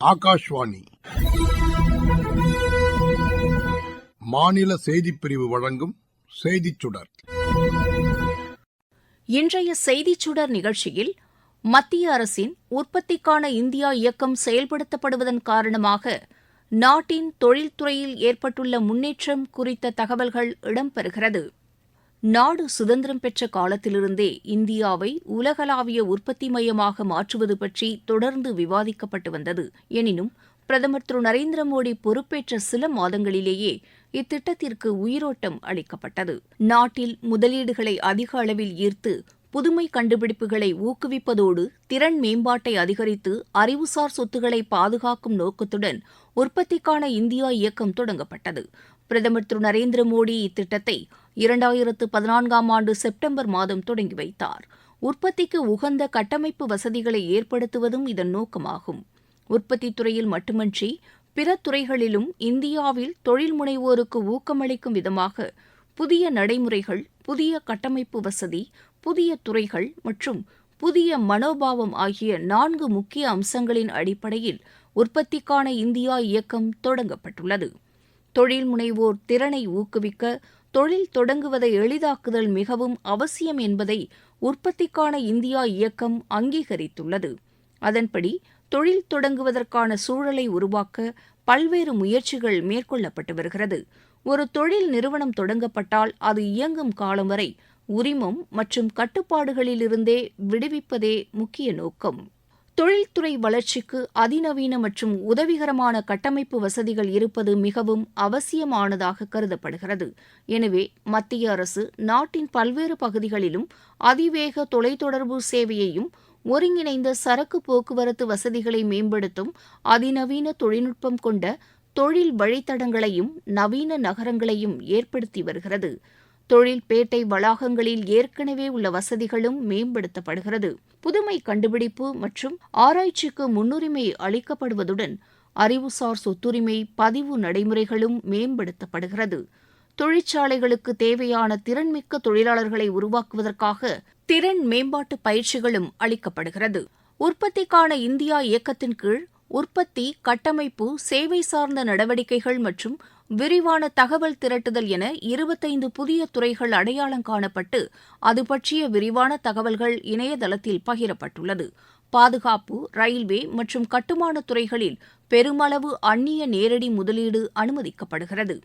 ஆகாஷ்வாணி. மாநில செய்திப் பிரிவு வழங்கும் செய்திச் சுடர். இன்றைய செய்திச் சுடர் நிகழ்ச்சியில் மத்திய அரசின் உற்பத்திக்கான இந்தியா இயக்கம் செயல்படுத்தப்படுவதன் காரணமாக நாட்டின் தொழில்துறையில் ஏற்பட்டுள்ள முன்னேற்றம் குறித்த தகவல்கள் இடம்பெறுகிறது. நாடு சுதந்திரம் பெற்ற காலத்திலிருந்தே இந்தியாவை உலகளாவிய உற்பத்தி மையமாக மாற்றுவது பற்றி தொடர்ந்து விவாதிக்கப்பட்டு வந்தது. எனினும் பிரதமர் திரு நரேந்திர மோடி பொறுப்பேற்ற சில மாதங்களிலேயே இத்திட்டத்திற்கு உயிரோட்டம் அளிக்கப்பட்டது. நாட்டில் முதலீடுகளை அதிக அளவில் ஈர்த்து புதுமை கண்டுபிடிப்புகளை ஊக்குவிப்பதோடு திறன் மேம்பாட்டை அதிகரித்து அறிவுசார் சொத்துக்களை பாதுகாக்கும் நோக்கத்துடன் உற்பத்திக்கான இந்தியா இயக்கம் தொடங்கப்பட்டது. பிரதமர் திரு நரேந்திர மோடி இத்திட்டத்தை இரண்டாயிரத்து பதினான்காம் ஆண்டு செப்டம்பர் மாதம் தொடங்கி வைத்தார். உற்பத்திக்கு உகந்த கட்டமைப்பு வசதிகளை ஏற்படுத்துவதும் இதன் நோக்கமாகும். உற்பத்தி துறையில் மட்டுமன்றி பிற துறைகளிலும் இந்தியாவில் தொழில் முனைவோருக்கு ஊக்கமளிக்கும் விதமாக புதிய நடைமுறைகள் புதிய கட்டமைப்பு வசதி புதிய துறைகள் மற்றும் புதிய மனோபாவம் ஆகிய நான்கு முக்கிய அம்சங்களின் அடிப்படையில் உற்பத்திக்கான இந்தியா இயக்கம் தொடங்கப்பட்டுள்ளது. தொழில் முனைவோர் திறனை ஊக்குவிக்க தொழில் தொடங்குவதை எளிதாக்குதல் மிகவும் அவசியம் என்பதை உற்பத்திக்கான இந்தியா இயக்கம் அங்கீகரித்துள்ளது. அதன்படி தொழில் தொடங்குவதற்கான சூழலை உருவாக்க பல்வேறு முயற்சிகள் மேற்கொள்ளப்பட்டு வருகிறது. ஒரு தொழில் நிறுவனம் தொடங்கப்பட்டால் அது இயங்கும் காலம் வரை உரிமம் மற்றும் கட்டுப்பாடுகளிலிருந்தே விடுவிப்பதே முக்கிய நோக்கம். தொழில்துறை வளர்ச்சிக்கு அதிநவீன மற்றும் உதவிகரமான கட்டமைப்பு வசதிகள் இருப்பது மிகவும் அவசியமானதாக கருதப்படுகிறது. எனவே மத்திய அரசு நாட்டின் பல்வேறு பகுதிகளிலும் அதிவேக தொலைத்தொடர்பு சேவையையும் ஒருங்கிணைந்த சரக்கு போக்குவரத்து வசதிகளை மேம்படுத்தும் அதிநவீன தொழில்நுட்பம் கொண்ட தொழில் வழித்தடங்களையும் நவீன நகரங்களையும் ஏற்படுத்தி வருகிறது. தொழில் பேட்டை வளாகங்களில் ஏற்கனவே உள்ள வசதிகளும் மேம்படுத்தப்படுகிறது. புதுமை கண்டுபிடிப்பு மற்றும் ஆராய்ச்சிக்கு முன்னுரிமை அளிக்கப்படுவதுடன் அறிவுசார் சொத்துரிமை பதிவு நடைமுறைகளும் மேம்படுத்தப்படுகிறது. தொழிற்சாலைகளுக்கு தேவையான திறன்மிக்க தொழிலாளர்களை உருவாக்குவதற்காக திறன் மேம்பாட்டு பயிற்சிகளும் அளிக்கப்படுகிறது. உற்பத்திக்கான இந்தியா இயக்கத்தின் கீழ் உற்பத்தி கட்டமைப்பு சேவை சார்ந்த நடவடிக்கைகள் மற்றும் விரிவான தகவல் திரட்டுதல் என இருபத்தைந்து புதிய துறைகள் அடையாளம் காணப்பட்டு அது பற்றிய விரிவான தகவல்கள் இணையதளத்தில் பகிரப்பட்டுள்ளது. பாதுகாப்பு ரயில்வே மற்றும் கட்டுமான துறைகளில் பெருமளவு அந்நிய நேரடி முதலீடு அனுமதிக்கப்படுகிறது.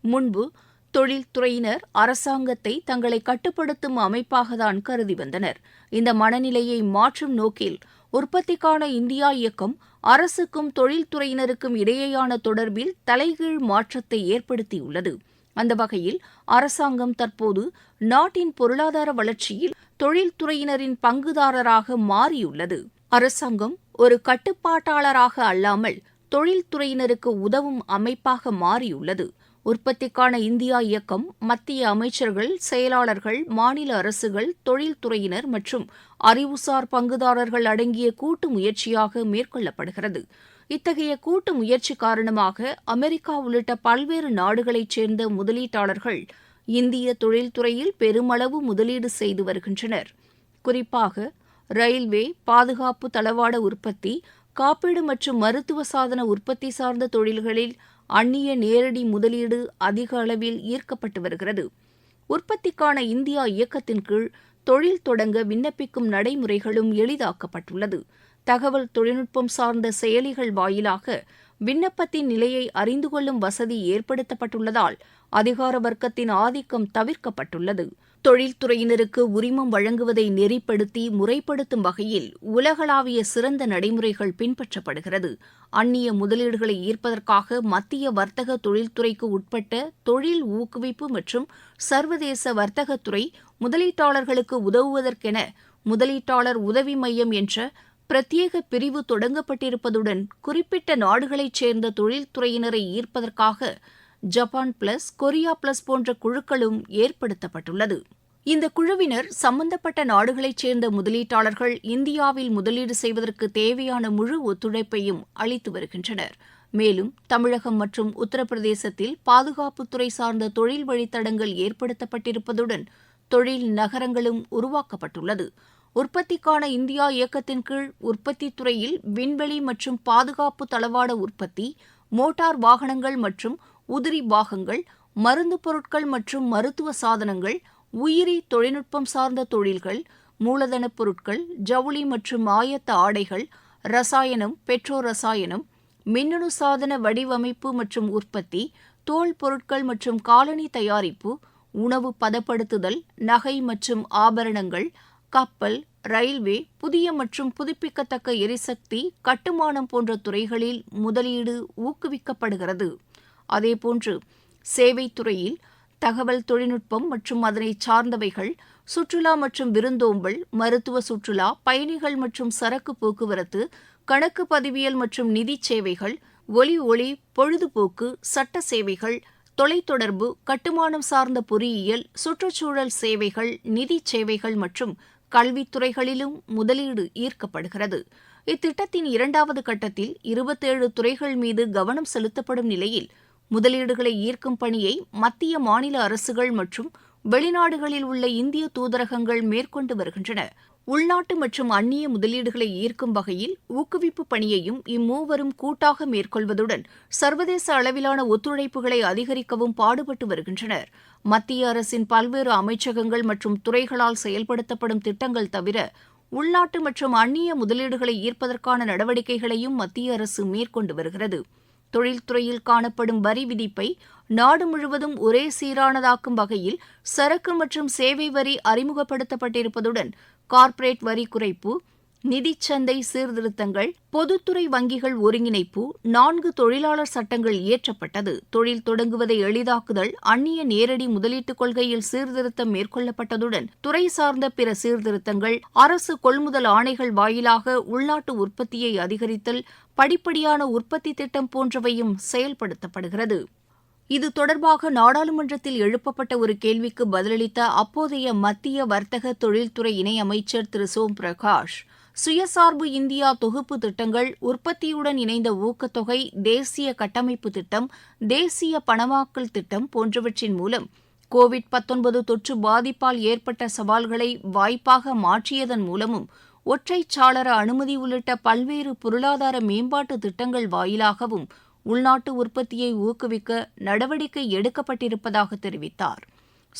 முன்பு தொழில்துறையினர் அரசாங்கத்தை தங்களை கட்டுப்படுத்தும் அமைப்பாகத்தான் கருதி வந்தனர். இந்த மனநிலையை மாற்றும் நோக்கில் உற்பத்திக்கான இந்தியா இயக்கம் அரசுக்கும் தொழில்துறையினருக்கும் இடையேயான தொடர்பில் தலைகீழ் மாற்றத்தை ஏற்படுத்தியுள்ளது. அந்த வகையில் அரசாங்கம் தற்போது நாட்டின் பொருளாதார வளர்ச்சியில் தொழில்துறையினரின் பங்குதாரராக மாறியுள்ளது. அரசாங்கம் ஒரு கட்டுப்பாட்டாளராக அல்லாமல் தொழில்துறையினருக்கு உதவும் அமைப்பாக மாறியுள்ளது. உற்பத்திக்கான இந்தியா இயக்கம் மத்திய அமைச்சர்கள் செயலாளர்கள் மாநில அரசுகள் தொழில்துறையினர் மற்றும் அறிவுசார் பங்குதாரர்கள் அடங்கிய கூட்டு முயற்சியாக மேற்கொள்ளப்படுகிறது. இத்தகைய கூட்டு முயற்சி காரணமாக அமெரிக்கா உள்ளிட்ட பல்வேறு நாடுகளைச் சேர்ந்த முதலீட்டாளர்கள் இந்திய தொழில்துறையில் பெருமளவு முதலீடு செய்து வருகின்றனர். குறிப்பாக ரயில்வே பாதுகாப்பு தளவாட உற்பத்தி காப்பீடு மற்றும் மருத்துவ சாதன உற்பத்தி சார்ந்த தொழில்களில் அந்நிய நேரடி முதலீடு அதிக அளவில் ஈர்க்கப்பட்டு வருகிறது. உற்பத்திக்கான இந்தியா இயக்கத்தின் கீழ் தொழில் தொடங்க விண்ணப்பிக்கும் நடைமுறைகளும் எளிதாக்கப்பட்டுள்ளது. தகவல் தொழில்நுட்பம் சார்ந்த செயலிகள் வாயிலாக விண்ணப்பத்தின் நிலையை அறிந்து கொள்ளும் வசதி ஏற்படுத்தப்பட்டுள்ளதால் அதிகார வர்க்கத்தின் ஆதிக்கம் தவிர்க்கப்பட்டுள்ளது. தொழில்துறையினருக்கு உரிமம் வழங்குவதை நெறிப்படுத்தி முறைப்படுத்தும் வகையில் உலகளாவிய சிறந்த நடைமுறைகள் பின்பற்றப்படுகிறது. அந்நிய முதலீடுகளை ஈர்ப்பதற்காக மத்திய வர்த்தக தொழில்துறைக்கு உட்பட்ட தொழில் ஊக்குவிப்பு மற்றும் சர்வதேச வர்த்தகத்துறை முதலீட்டாளர்களுக்கு உதவுவதற்கென முதலீட்டாளர் உதவி மையம் என்ற பிரத்யேக பிரிவு தொடங்கப்பட்டிருப்பதுடன் குறிப்பிட்ட நாடுகளைச் சேர்ந்த தொழில்துறையினரை ஈர்ப்பதற்காக ஜப்பான் பிளஸ் கொரியா பிளஸ் போன்ற குழுக்களும் ஏற்படுத்தப்பட்டுள்ளது. இந்த குழுவினர் சம்பந்தப்பட்ட நாடுகளைச் சேர்ந்த முதலீட்டாளர்கள் இந்தியாவில் முதலீடு செய்வதற்கு தேவையான முழு ஒத்துழைப்பையும் அளித்து வருகின்றனர். மேலும் தமிழகம் மற்றும் உத்தரப்பிரதேசத்தில் பாதுகாப்புத்துறை சார்ந்த தொழில் வழித்தடங்கள் ஏற்படுத்தப்பட்டிருப்பதுடன் தொழில் நகரங்களும் உருவாக்கப்பட்டுள்ளது. உற்பத்திக்கான இந்தியா இயக்கத்தின் கீழ் உற்பத்தி துறையில் விண்வெளி மற்றும் பாதுகாப்பு தளவாட உற்பத்தி மோட்டார் வாகனங்கள் மற்றும் உதிரி பாகங்கள் மருந்து பொருட்கள் மற்றும் மருத்துவ சாதனங்கள் உயிரி தொழில்நுட்பம் சார்ந்த தொழில்கள் மூலதனப் பொருட்கள் ஜவுளி மற்றும் ஆயத்த ஆடைகள் ரசாயனம் பெட்ரோ ரசாயனம் மின்னணு சாதன வடிவமைப்பு மற்றும் உற்பத்தி தோல் பொருட்கள் மற்றும் காலணி தயாரிப்பு உணவு பதப்படுத்துதல் நகை மற்றும் ஆபரணங்கள் கப்பல் ரயில்வே புதிய மற்றும் புதுப்பிக்கத்தக்க எரிசக்தி கட்டுமானம் போன்ற துறைகளில் முதலீடு ஊக்குவிக்கப்படுகிறது. அதேபோன்று சேவைத்துறையில் தகவல் தொழில்நுட்பம் மற்றும் அதனை சார்ந்தவைகள் சுற்றுலா மற்றும் விருந்தோம்பல் மருத்துவ சுற்றுலா பயணிகள் மற்றும் சரக்கு போக்குவரத்து கணக்கு பதிவியல் மற்றும் நிதி சேவைகள் ஒலி ஒளி பொழுதுபோக்கு சட்ட சேவைகள் தொலைத்தொடர்பு கட்டுமானம் சார்ந்த பொறியியல் சுற்றுச்சூழல் சேவைகள் நிதி சேவைகள் மற்றும் கல்வித்துறைகளிலும் முதலீடு ஈர்க்கப்படுகிறது. இத்திட்டத்தின் இரண்டாவது கட்டத்தில் இருபத்தேழு துறைகள் மீது கவனம் செலுத்தப்படும் நிலையில் முதலீடுகளை ஈர்க்கும் பணியை மத்திய மாநில அரசுகள் மற்றும் வெளிநாடுகளில் உள்ள இந்திய தூதரகங்கள் மேற்கொண்டு வருகின்றன. உள்நாட்டு மற்றும் அந்நிய முதலீடுகளை ஈர்க்கும் வகையில் ஊக்குவிப்பு பணியையும் இம்மூவரும் கூட்டாக மேற்கொள்வதுடன் சர்வதேச அளவிலான ஒத்துழைப்புகளை அதிகரிக்கவும் பாடுபட்டு வருகின்றனர். மத்திய அரசின் பல்வேறு அமைச்சகங்கள் மற்றும் துறைகளால் செயல்படுத்தப்படும் திட்டங்கள் தவிர உள்நாட்டு மற்றும் அந்நிய முதலீடுகளை ஈர்ப்பதற்கான நடவடிக்கைகளையும் மத்திய அரசு மேற்கொண்டு வருகிறது. தொழில்துறையில் காணப்படும் வரி விதிப்பை நாடு முழுவதும் ஒரே சீரானதாக்கும் வகையில் சரக்கு மற்றும் சேவை வரி அறிமுகப்படுத்தப்பட்டிருப்பதுடன் கார்ப்பரேட் வரி குறைப்பு நிதிச்சந்தை சீர்திருத்தங்கள் பொதுத்துறை வங்கிகள் ஒருங்கிணைப்பு நான்கு தொழிலாளர் சட்டங்கள் இயற்றப்பட்டது. தொழில் தொடங்குவதை எளிதாக்குதல் அந்நிய நேரடி முதலீட்டுக் கொள்கையில் சீர்திருத்தம் மேற்கொள்ளப்பட்டதுடன் துறை சார்ந்த பிற சீர்திருத்தங்கள் அரசு கொள்முதல் ஆணைகள் வாயிலாக உள்நாட்டு உற்பத்தியை அதிகரித்தல் படிப்படியான உற்பத்தி திட்டம் போன்றவையும் செயல்படுத்தப்படுகிறது. இது தொடர்பாக நாடாளுமன்றத்தில் எழுப்பப்பட்ட ஒரு கேள்விக்கு பதிலளித்த அப்போதைய மத்திய வர்த்தக தொழில்துறை இணையமைச்சர் திரு சோம் பிரகாஷ் சுயசார்பு இந்தியா தொகுப்பு திட்டங்கள் உற்பத்தியுடன் இணைந்த ஊக்கத்தொகை தேசிய கட்டமைப்பு திட்டம் தேசிய பணமாக்கல் திட்டம் போன்றவற்றின் மூலம் கோவிட் தொற்று பாதிப்பால் ஏற்பட்ட சவால்களை வாய்ப்பாக மாற்றியதன் மூலமும் ஒற்றை சாளர அனுமதி உள்ளிட்ட பல்வேறு பொருளாதார மேம்பாட்டு திட்டங்கள் வாயிலாகவும் உள்நாட்டு உற்பத்தியை ஊக்குவிக்க நடவடிக்கை எடுக்கப்பட்டிருப்பதாக தெரிவித்தார்.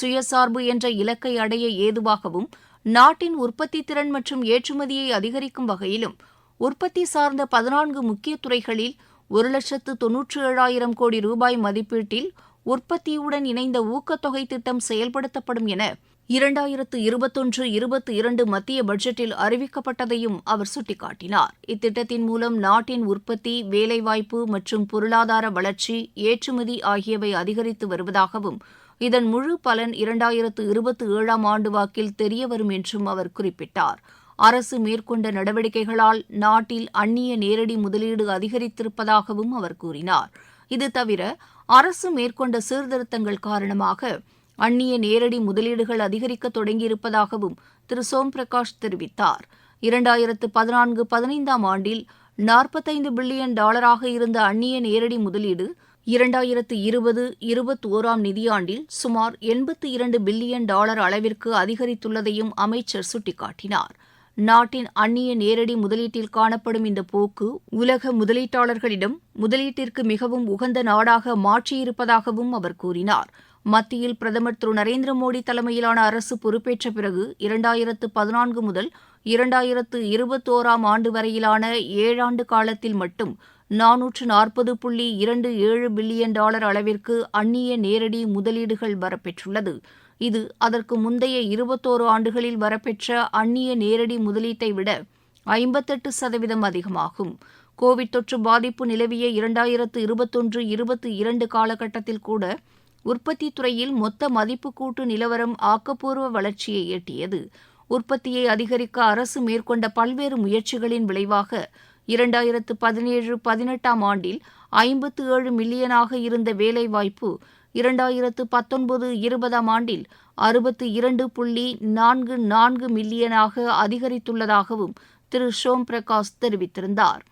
சுயசார்பு என்ற இலக்கை அடைய ஏதுவாகவும் நாட்டின் உற்பத்தி திறன் மற்றும் ஏற்றுமதியை அதிகரிக்கும் வகையிலும் உற்பத்தி சார்ந்த பதினான்கு முக்கிய துறைகளில் ஒரு லட்சத்து தொன்னூற்று ஏழாயிரம் கோடி ரூபாய் மதிப்பீட்டில் உற்பத்தியுடன் இணைந்த ஊக்கத்தொகை திட்டம் செயல்படுத்தப்படும் என இரண்டாயிரத்து இருபத்தொன்று இருபத்தி இரண்டு மத்திய பட்ஜெட்டில் அறிவிக்கப்பட்டதையும் அவர் சுட்டிக்காட்டினார். இத்திட்டத்தின் மூலம் நாட்டின் உற்பத்தி வேலைவாய்ப்பு மற்றும் பொருளாதார வளர்ச்சி ஏற்றுமதி ஆகியவை அதிகரித்து வருவதாகவும் இதன் முழு பலன் இரண்டாயிரத்து இருபத்தி ஏழாம் ஆண்டு வாக்கில் தெரியவரும் என்றும் அவர் குறிப்பிட்டார். அரசு மேற்கொண்ட நடவடிக்கைகளால் நாட்டில் அந்நிய நேரடி முதலீடு அதிகரித்திருப்பதாகவும் அவர் கூறினார். இது தவிர அரசு மேற்கொண்ட சீர்திருத்தங்கள் காரணமாக அந்நிய நேரடி முதலீடுகள் அதிகரிக்க தொடங்கியிருப்பதாகவும் திரு. சோம் பிரகாஷ் தெரிவித்தார். இரண்டாயிரத்து பதினான்கு பதினைந்தாம் ஆண்டில் நாற்பத்தைந்து பில்லியன் டாலராக இருந்த அந்நிய நேரடி முதலீடு இரண்டாயிரத்து இருபது இருபத்தோராம் நிதியாண்டில் சுமார் எண்பத்தி இரண்டு பில்லியன் டாலர் அளவிற்கு அதிகரித்துள்ளதையும் அமைச்சர் சுட்டிக்காட்டினார். நாட்டின் அந்நிய நேரடி முதலீட்டில் காணப்படும் இந்த போக்கு உலக முதலீட்டாளர்களிடம் முதலீட்டிற்கு மிகவும் உகந்த நாடாக மாற்றியிருப்பதாகவும் அவர் கூறினார். மத்தியில் பிரதமர் திரு நரேந்திர மோடி தலைமையிலான அரசு பொறுப்பேற்ற பிறகு இரண்டாயிரத்து பதினான்கு முதல் இரண்டாயிரத்து இருபத்தோராம் ஆண்டு வரையிலான ஏழாண்டு காலத்தில் மட்டும் நாநூற்று நாற்பது புள்ளி இரண்டு ஏழு பில்லியன் டாலர் அளவிற்கு அந்நிய நேரடி முதலீடுகள் வரப்பெற்றுள்ளது. இது அதற்கு முந்தைய இருபத்தோரு ஆண்டுகளில் வரப்பெற்ற அந்நிய நேரடி முதலீட்டை விட ஐம்பத்தெட்டு சதவீதம் அதிகமாகும். கோவிட் தொற்று பாதிப்பு நிலவிய இரண்டாயிரத்து இருபத்தொன்று இருபத்தி இரண்டு காலகட்டத்தில் கூட உற்பத்தி துறையில் மொத்த மதிப்பு கூட்டு நிலவரம் ஆக்கப்பூர்வ வளர்ச்சியை எட்டியது. உற்பத்தியை அதிகரிக்க அரசு மேற்கொண்ட பல்வேறு முயற்சிகளின் விளைவாக இரண்டாயிரத்து பதினேழு பதினெட்டாம் ஆண்டில் ஐம்பத்து ஏழு மில்லியனாக இருந்த வேலைவாய்ப்பு இரண்டாயிரத்து பத்தொன்பது இருபதாம் ஆண்டில் அறுபத்து இரண்டு புள்ளி நான்கு நான்கு மில்லியனாக அதிகரித்துள்ளதாகவும் திரு ஷோம் பிரகாஷ் தெரிவித்திருந்தார்.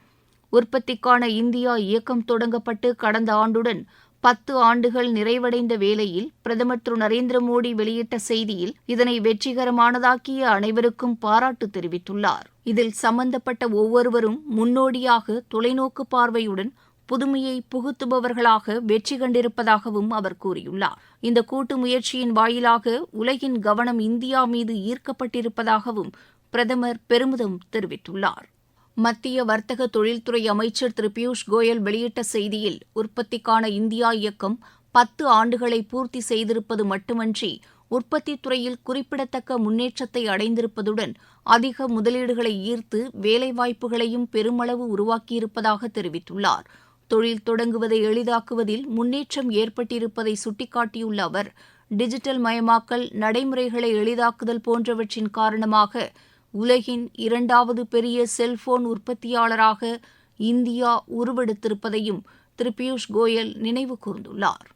உற்பத்திக்கான இந்தியா இயக்கம் தொடங்கப்பட்டு கடந்த ஆண்டுடன் பத்து ஆண்டுகள் நிறைவடைந்த வேளையில் பிரதமர் திரு நரேந்திர மோடி வெளியிட்ட செய்தியில் இதனை வெற்றிகரமானதாக்கிய அனைவருக்கும் பாராட்டு தெரிவித்துள்ளார். இதில் சம்பந்தப்பட்ட ஒவ்வொருவரும் முன்னோடியாக தொலைநோக்கு பார்வையுடன் புதுமையை புகுத்துபவர்களாக வெற்றி கண்டிருப்பதாகவும் அவர் கூறியுள்ளார். இந்த கூட்டு முயற்சியின் வாயிலாக உலகின் கவனம் இந்தியா மீது ஈர்க்கப்பட்டிருப்பதாகவும் பிரதமர் பெருமிதம் தெரிவித்துள்ளார். மத்திய வர்த்தக தொழில்துறை அமைச்சர் திரு பியூஷ் கோயல் வெளியிட்ட செய்தியில் உற்பத்திக்கான இந்தியா இயக்கம் பத்து ஆண்டுகளை பூர்த்தி செய்திருப்பது மட்டுமன்றி உற்பத்தித் துறையில் குறிப்பிடத்தக்க முன்னேற்றத்தை அடைந்திருப்பதுடன் அதிக முதலீடுகளை ஈர்த்து வேலைவாய்ப்புகளையும் பெருமளவு உருவாக்கியிருப்பதாக தெரிவித்துள்ளார். தொழில் தொடங்குவதை எளிதாக்குவதில் முன்னேற்றம் ஏற்பட்டிருப்பதை சுட்டிக்காட்டியுள்ள அவர் டிஜிட்டல் மயமாக்கல் நடைமுறைகளை எளிதாக்குதல் போன்றவற்றின் காரணமாக உலகின் இரண்டாவது பெரிய செல்போன் உற்பத்தியாளராக இந்தியா உருவெடுத்திருப்பதையும் திரு பியூஷ் கோயல் நினைவு கூர்ந்துள்ளார்.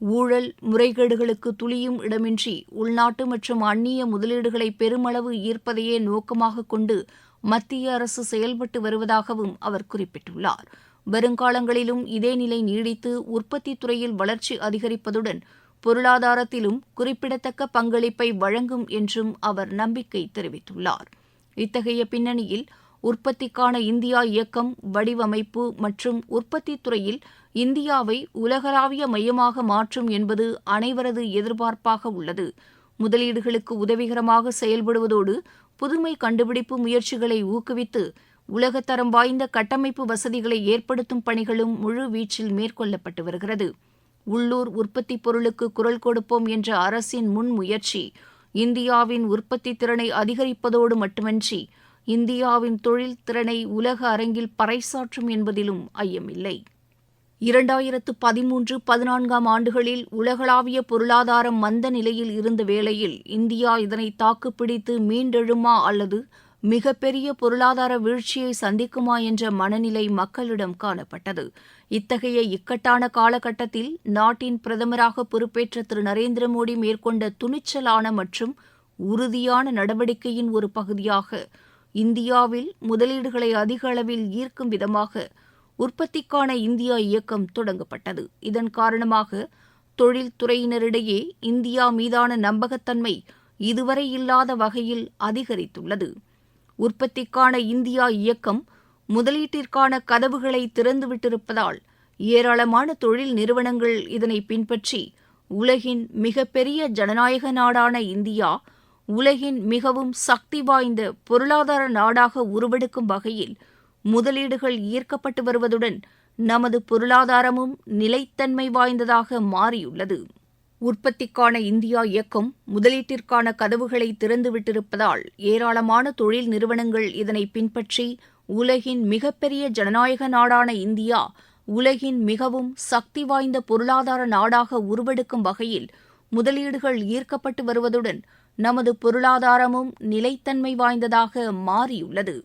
ஊழல் முறைகேடுகளுக்கு துளியும் இடமின்றி உள்நாட்டு மற்றும் அந்நிய முதலீடுகளை பெருமளவு ஈர்ப்பதையே நோக்கமாக கொண்டு மத்திய அரசு செயல்பட்டு வருவதாகவும் அவர் குறிப்பிட்டுள்ளார். வருங்காலங்களிலும் இதே நிலை நீடித்து உற்பத்தி துறையில் வளர்ச்சி அதிகரிப்பதுடன் பொருளாதாரத்திலும் குறிப்பிடத்தக்க பங்களிப்பை வழங்கும் என்றும் அவர் நம்பிக்கை தெரிவித்துள்ளார். இத்தகைய பின்னணியில் உற்பத்திக்கான இந்தியா இயக்கம் வடிவமைப்பு மற்றும் உற்பத்தி துறையில் இந்தியாவை உலகளாவிய மையமாக மாற்றும் என்பது அனைவரது எதிர்பார்ப்பாக உள்ளது. முதலீடுகளுக்கு உதவிகரமாக செயல்படுவதோடு புதுமை கண்டுபிடிப்பு முயற்சிகளை ஊக்குவித்து உலகத்தரம் வாய்ந்த கட்டமைப்பு வசதிகளை ஏற்படுத்தும் பணிகளும் முழு வீச்சில் மேற்கொள்ளப்பட்டு வருகிறது. உள்ளூர் உற்பத்தி பொருளுக்கு குரல் கொடுப்போம் என்ற அரசின் முன்முயற்சி இந்தியாவின் உற்பத்தி திறனை அதிகரிப்பதோடு மட்டுமன்றி இந்தியாவின் தொழில் திறனை உலக அரங்கில் பறைசாற்றும் என்பதிலும் ஐயமில்லை. இரண்டாயிரத்து பதிமூன்று பதினான்காம் ஆண்டுகளில் உலகளாவிய பொருளாதாரம் மந்த நிலையில் இருந்த வேளையில் இந்தியா இதனை தாக்குப்பிடித்து மீண்டெழுமா அல்லது மிகப்பெரிய பொருளாதார வீழ்ச்சியை சந்திக்குமா என்ற மனநிலை மக்களிடம் காணப்பட்டது. இத்தகைய இக்கட்டான காலகட்டத்தில் நாட்டின் பிரதமராக பொறுப்பேற்ற திரு. நரேந்திர மோடி மேற்கொண்ட துணிச்சலான மற்றும் உறுதியான நடவடிக்கையின் ஒரு பகுதியாக இந்தியாவில் முதலீடுகளை அதிக அளவில் ஈர்க்கும் விதமாக உற்பத்திக்கான இந்தியா இயக்கம் தொடங்கப்பட்டது. இதன் காரணமாக தொழில்துறையினரிடையே இந்தியா மீதான நம்பகத்தன்மை இதுவரை இல்லாத வகையில் அதிகரித்துள்ளது. உற்பத்திக்கான இந்தியா இயக்கம் முதலீட்டிற்கான கதவுகளை திறந்துவிட்டிருப்பதால் ஏராளமான தொழில் நிறுவனங்கள் இதனை பின்பற்றி உலகின் மிகப்பெரிய ஜனநாயக நாடான இந்தியா உலகின் மிகவும் சக்தி வாய்ந்த பொருளாதார நாடாக உருவெடுக்கும் வகையில் முதலீடுகள் ஈர்க்கப்பட்டு வருவதுடன் நமது பொருளாதாரமும் நிலைத்தன்மை வாய்ந்ததாக மாறியுள்ளது. உற்பத்திக்கான இந்தியா இயக்கம் முதலீட்டிற்கான கதவுகளை திறந்துவிட்டிருப்பதால் ஏராளமான தொழில் நிறுவனங்கள் இதனை பின்பற்றி உலகின் மிகப்பெரிய ஜனநாயக நாடான இந்தியா உலகின் மிகவும் சக்தி வாய்ந்த பொருளாதார நாடாக உருவெடுக்கும் வகையில் முதலீடுகள் ஈர்க்கப்பட்டு வருவதுடன் நமது பொருளாதாரமும் நிலைத்தன்மை வாய்ந்ததாக மாறியுள்ளது.